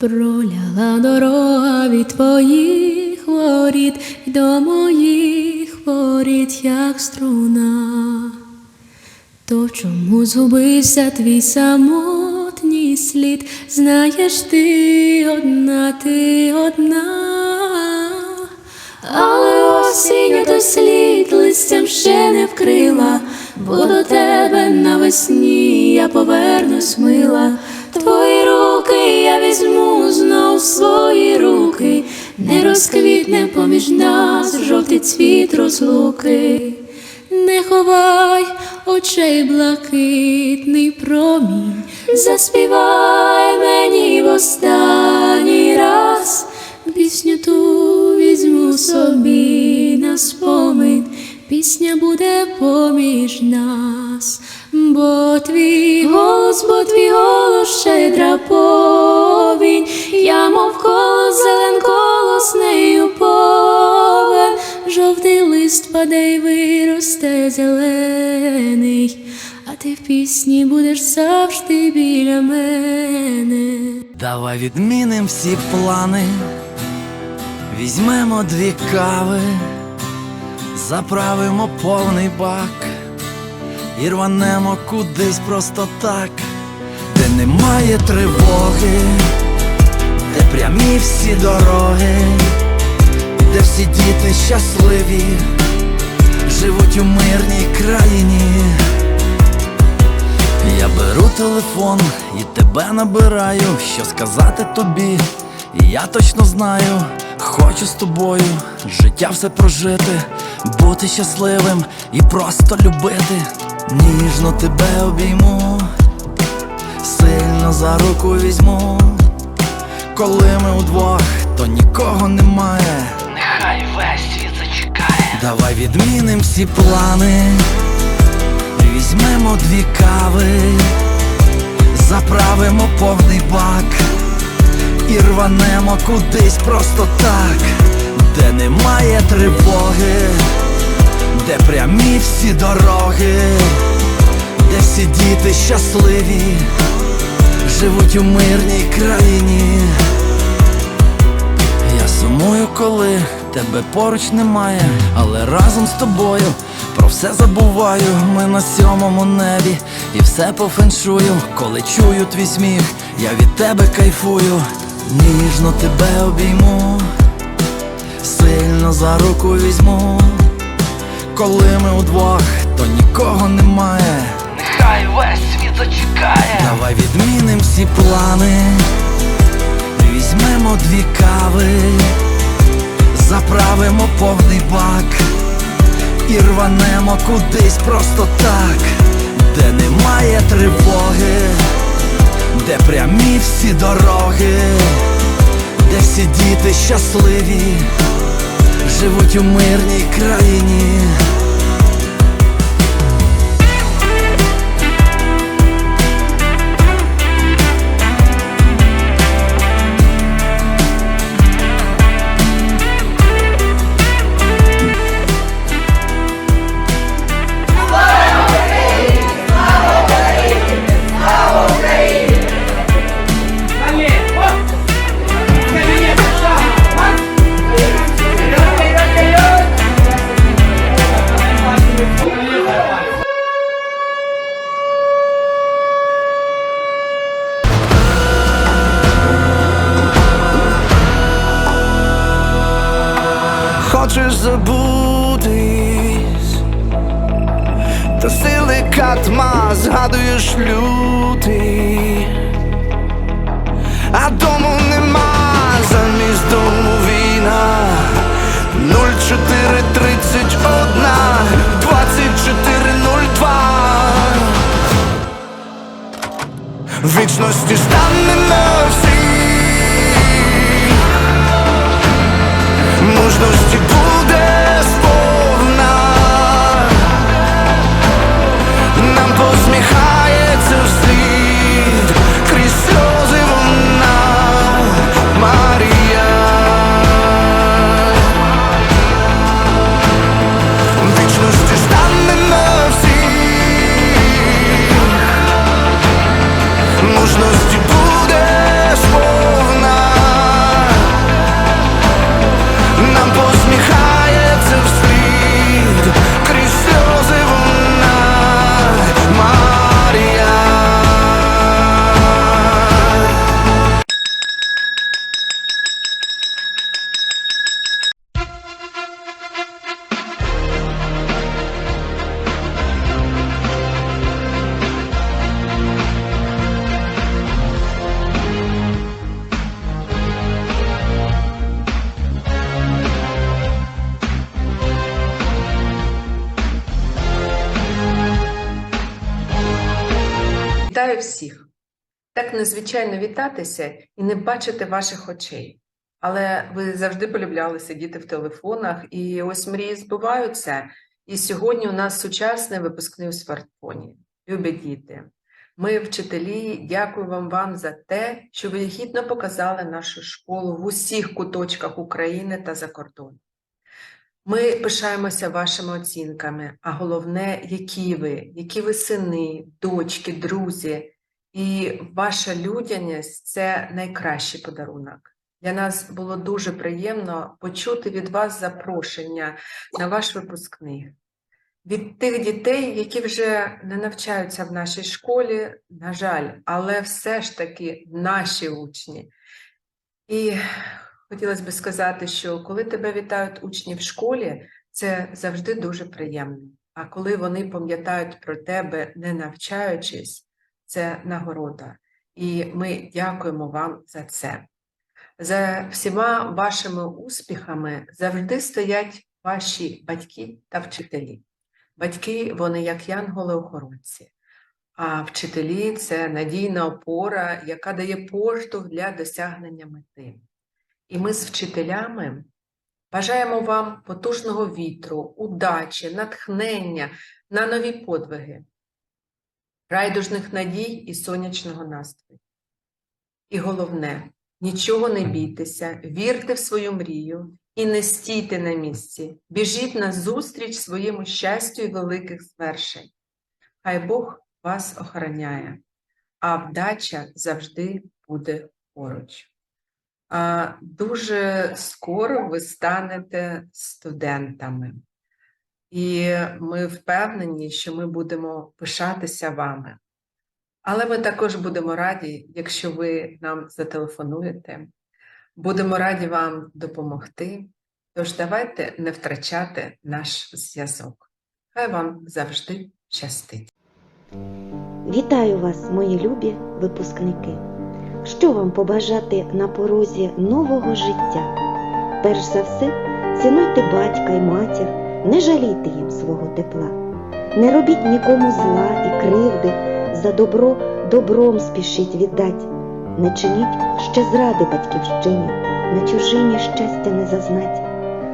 Проляла дорога від твоїх воріт й до моїх воріт, як струна. То чому згубився твій самотній слід? Знаєш, ти одна, ти одна, але осінь той слід листям ще не вкрила, бо до тебе навесні я повернусь мила. Твої руки я візьму знов свої руки, не розквітне поміж нас жовтий цвіт розлуки. Не ховай очей блакитний промінь, заспівай мені в останній раз, пісню ту візьму собі на спомин, пісня буде поміж нас, бо твій голос, бо твій голос щедра повінь, я мов колос, зелен колос нею повен, жовтий лист паде й виросте зелений, а ти в пісні будеш завжди біля мене. Давай відміним всі плани, візьмемо дві кави, заправимо повний бак і рванемо кудись просто так, де немає тривоги, де прямі всі дороги, де всі діти щасливі, живуть у мирній країні. Я беру телефон і тебе набираю, що сказати тобі, я точно знаю, хочу з тобою життя все прожити, бути щасливим і просто любити. Ніжно тебе обійму, сильно за руку візьму. Коли ми удвох, то нікого немає. Нехай весь світ зачекає. Давай відміним всі плани. Візьмемо дві кави, заправимо повний бак і рванемо кудись просто так, де немає тривоги, де прямі всі дороги, де всі діти щасливі, живуть у мирній країні. Я сумую, коли тебе поруч немає, але разом з тобою про все забуваю. Ми на сьомому небі і все по феншую. Коли чую твій сміх, я від тебе кайфую, ніжно тебе обійму, сильно за руку візьму. Коли ми удвох, то нікого немає. Нехай весь світ зачекає. Давай відміним всі плани, візьмемо дві кави, заправимо повний бак і рванемо кудись просто так, де немає тривоги, де прямі всі дороги, де всі діти щасливі, живуть у мирній країні. Вічності стане на всі мужності всіх. Так незвичайно вітатися і не бачити ваших очей. Але ви завжди полюбляли сидіти в телефонах, і ось мрії збуваються. І сьогодні у нас сучасний випускний у смартфоні. Любі діти, ми, вчителі, дякуємо вам за те, що ви гідно показали нашу школу в усіх куточках України та за кордоном. Ми пишаємося вашими оцінками, а головне, які ви, які ви сини, дочки, друзі. І ваша людяність це найкращий подарунок. Для нас було дуже приємно почути від вас запрошення на ваш випускний. Від тих дітей, які вже не навчаються в нашій школі, на жаль, але все ж таки наші учні. І хотілося б сказати, що коли тебе вітають учні в школі, це завжди дуже приємно. А коли вони пам'ятають про тебе, не навчаючись, це нагорода. І ми дякуємо вам за це. За всіма вашими успіхами завжди стоять ваші батьки та вчителі. Батьки вони як янголи-охоронці, а вчителі це надійна опора, яка дає поштовх для досягнення мети. І ми з вчителями бажаємо вам потужного вітру, удачі, натхнення на нові подвиги, райдужних надій і сонячного настрою. І головне, нічого не бійтеся, вірте в свою мрію і не стійте на місці. Біжіть на зустріч своєму щастю і великих звершень. Хай Бог вас охороняє, а вдача завжди буде поруч. Дуже скоро ви станете студентами, і ми впевнені, що ми будемо пишатися вами. Але ми також будемо раді, якщо ви нам зателефонуєте. Будемо раді вам допомогти. Тож давайте не втрачати наш зв'язок. Хай вам завжди щастить. Вітаю вас, мої любі випускники! Що вам побажати на порозі нового життя? Перш за все, цінуйте батька і матір, не жалійте їм свого тепла, не робіть нікому зла і кривди, за добро добром спішіть віддать, не чиніть ще зради батьківщині, на чужині щастя не зазнать.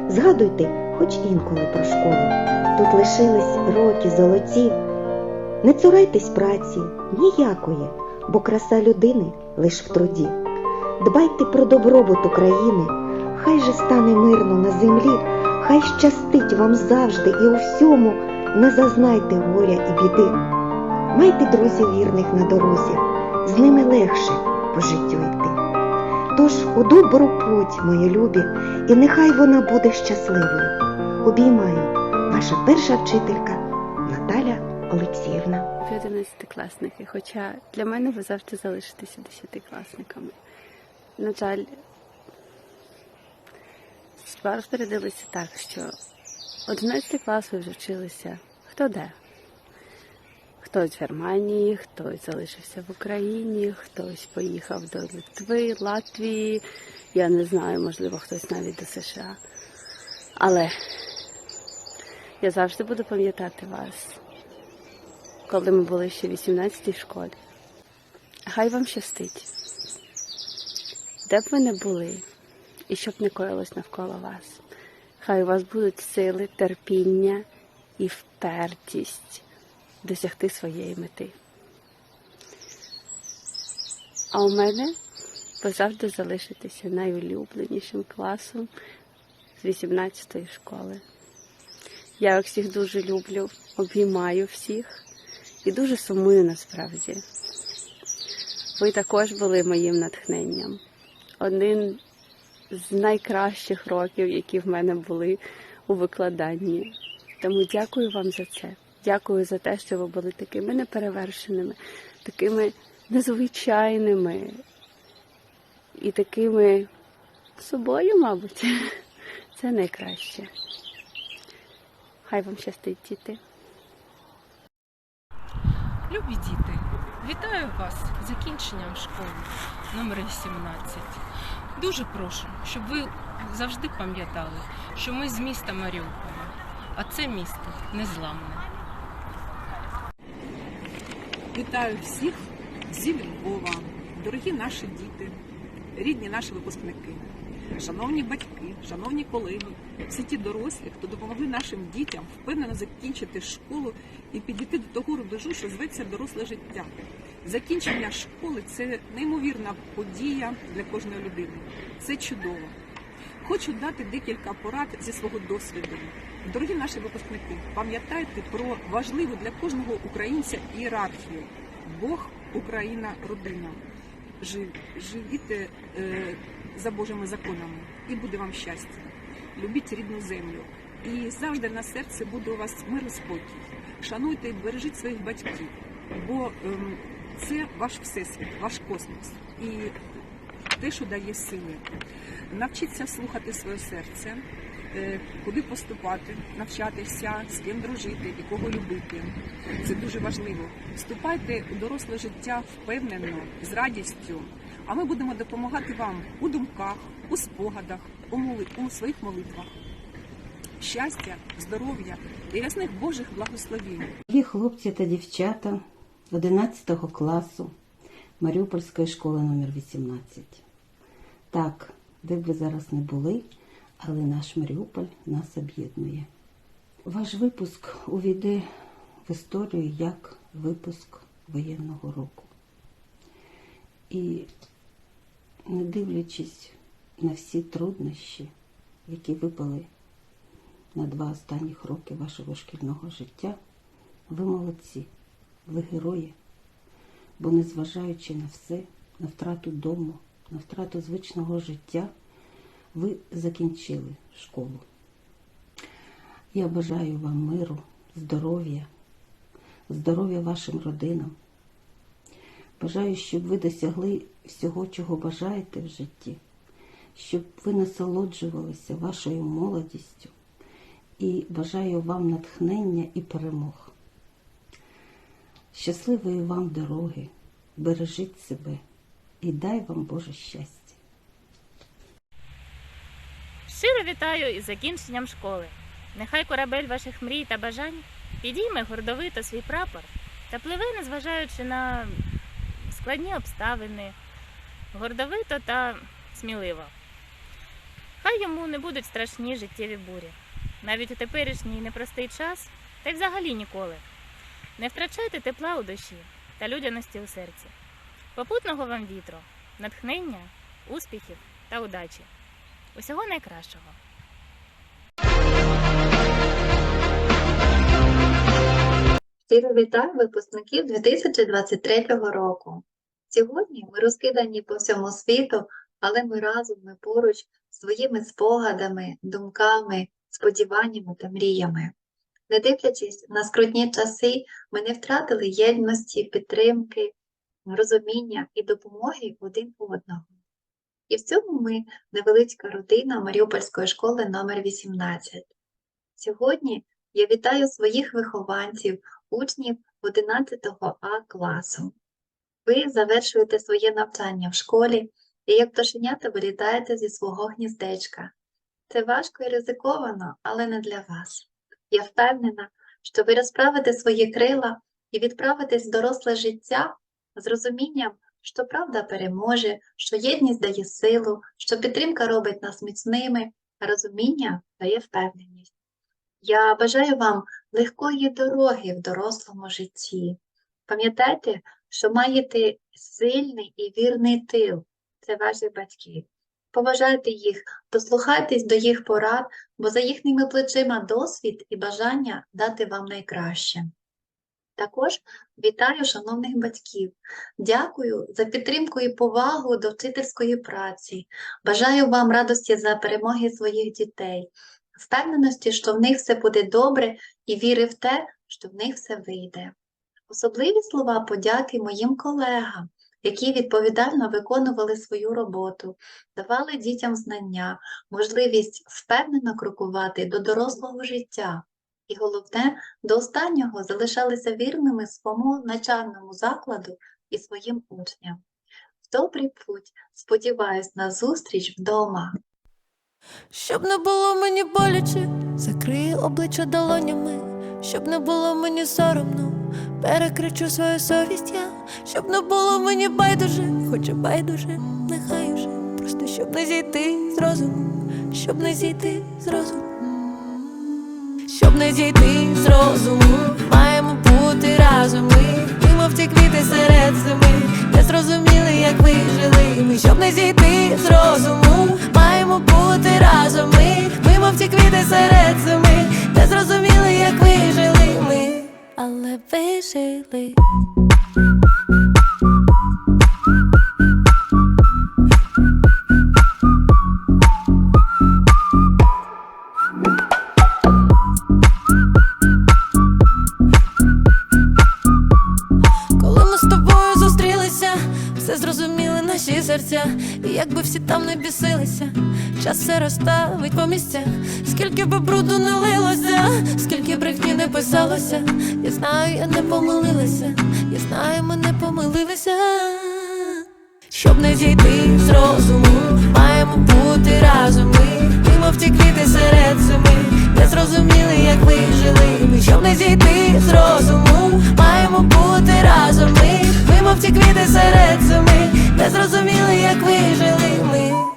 Згадуйте хоч інколи про школу, тут лишились роки золоті. Не цурайтесь праці ніякої, бо краса людини лиш в труді. Дбайте про добробут України, хай же стане мирно на землі, хай щастить вам завжди і у всьому не зазнайте горя і біди. Майте друзів вірних на дорозі, з ними легше по життю йти. Тож у добру путь, мої любі, і нехай вона буде щасливою. Обіймаю ваша перша вчителька Наталя Олексіївна. Ви одинадцятикласники, хоча для мене ви завжди залишитеся десятикласниками. На жаль, справа розпорядилися так, що 11 клас ви вже вчилися хто де. Хтось в Германії, хтось залишився в Україні, хтось поїхав до Литви, Латвії, я не знаю, можливо, хтось навіть до США. Але я завжди буду пам'ятати вас коли ми були ще в 18-й школі. Хай вам щастить. Де б ви не були, і щоб не коїлось навколо вас. Хай у вас будуть сили, терпіння і впертість досягти своєї мети. А у мене ви завжди залишитеся найулюбленішим класом з 18-ї школи. Я всіх дуже люблю, обіймаю всіх і дуже сумую насправді. Ви також були моїм натхненням. Один з найкращих років, які в мене були у викладанні. Тому дякую вам за це. Дякую за те, що ви були такими неперевершеними, такими незвичайними і такими собою, мабуть. Це найкраще. Хай вам щастить, діти. Любі діти, вітаю вас з закінченням школи номер 18. Дуже прошу, щоб ви завжди пам'ятали, що ми з міста Маріуполя, а це місто незламне. Вітаю всіх зі Львова, дорогі наші діти, рідні наші випускники, шановні батьки, шановні колеги, всі ті дорослі, хто допомогли нашим дітям впевнено закінчити школу і підійти до того рубежу, що зветься доросле життя. Закінчення школи це неймовірна подія для кожної людини. Це чудово. Хочу дати декілька порад зі свого досвіду. Дорогі наші випускники, пам'ятайте про важливу для кожного українця ієрархію. Бог, Україна, родина. Жив, живіте е, за Божими законами, і буде вам щастя. Любіть рідну землю. І завжди на серці буде у вас мир і спокій. Шануйте і бережіть своїх батьків, бо ем, це ваш всесвіт, ваш космос. І те, що дає сили. Навчіться слухати своє серце, е, куди поступати, навчатися, з ким дружити і кого любити. Це дуже важливо. Вступайте у доросле життя впевнено, з радістю. А ми будемо допомагати вам у думках, у спогадах, у, моли... у своїх молитвах. Щастя, здоров'я і ясних Божих благословінь. Дорогі хлопці та дівчата 11 класу Маріупольської школи номер 18. Так, де б ви зараз не були, але наш Маріуполь нас об'єднує. Ваш випуск увійде в історію як випуск воєнного року. І не дивлячись на всі труднощі, які випали на два останніх роки вашого шкільного життя, ви молодці, ви герої, бо незважаючи на все, на втрату дому, на втрату звичного життя, ви закінчили школу. Я бажаю вам миру, здоров'я, здоров'я вашим родинам. Бажаю, щоб ви досягли всього, чого бажаєте в житті, щоб ви насолоджувалися вашою молодістю і бажаю вам натхнення і перемог. Щасливої вам дороги, бережіть себе і дай вам Боже щастя. Щиро вітаю із закінченням школи. Нехай корабель ваших мрій та бажань підійме гордовито свій прапор та пливе, незважаючи на складні обставини, гордовито та сміливо. Хай йому не будуть страшні життєві бурі, навіть у теперішній непростий час, та й взагалі ніколи. Не втрачайте тепла у душі та людяності у серці. Попутного вам вітру, натхнення, успіхів та удачі. Усього найкращого. Щиро вітаю випускників 2023 року. Сьогодні ми розкидані по всьому світу, але ми разом, ми поруч своїми спогадами, думками, сподіваннями та мріями. Не дивлячись на скрутні часи, ми не втратили єдності, підтримки, розуміння і допомоги один одного. І в цьому ми невеличка родина Маріупольської школи номер 18. Сьогодні я вітаю своїх вихованців, учнів 11 А класу. Ви завершуєте своє навчання в школі і як пташенята вилітаєте зі свого гніздечка. Це важко і ризиковано, але не для вас. Я впевнена, що ви розправите свої крила і відправитесь в доросле життя з розумінням, що правда переможе, що єдність дає силу, що підтримка робить нас міцними, а розуміння дає впевненість. Я бажаю вам легкої дороги в дорослому житті. Пам'ятайте, що маєте сильний і вірний тил це ваші батьки. Поважайте їх, дослухайтесь до їх порад, бо за їхніми плечима досвід і бажання дати вам найкраще. Також вітаю шановних батьків. Дякую за підтримку і повагу до вчительської праці. Бажаю вам радості за перемоги своїх дітей, впевненості, що в них все буде добре, і віри в те, що в них все вийде. Особливі слова подяки моїм колегам, які відповідально виконували свою роботу, давали дітям знання, можливість впевнено крокувати до дорослого життя. І головне, до останнього залишалися вірними своєму начальному закладу і своїм учням. В добрий путь, сподіваюсь на зустріч вдома. Щоб не було мені боляче, закрию обличчя долонями, щоб не було мені соромно, перекричу свою совість я щоб не було мені байдуже, хоча байдуже, нехай уже, просто щоб не зійти з розуму, щоб не зійти з розуму. Щоб не зійти з розуму, маємо бути разом. Ми, ми мов ті квіти серед зими, не зрозуміли, як ви жили ми, щоб не зійти з розуму, маємо бути разом. Ми, ми мов ті квіти серед зими, не зрозуміли, як ви жили ми, але ви жили. Коли ми з тобою зустрілися, все зрозуміли наші серця, якби всі там не бісилися, час все розставить по місцях, скільки би бруду не лилося, скільки брехні писалося, я знаю, я не помилилася, я знаю, ми не помилилися. Щоб не зійти з розуму, маємо бути разом ми, ми мов ті серед зими, не зрозуміли, як ви жили ми, щоб не зійти з розуму, маємо бути разом ми, ми мов ті квіти серед зими, не зрозуміли, як ви жили ми.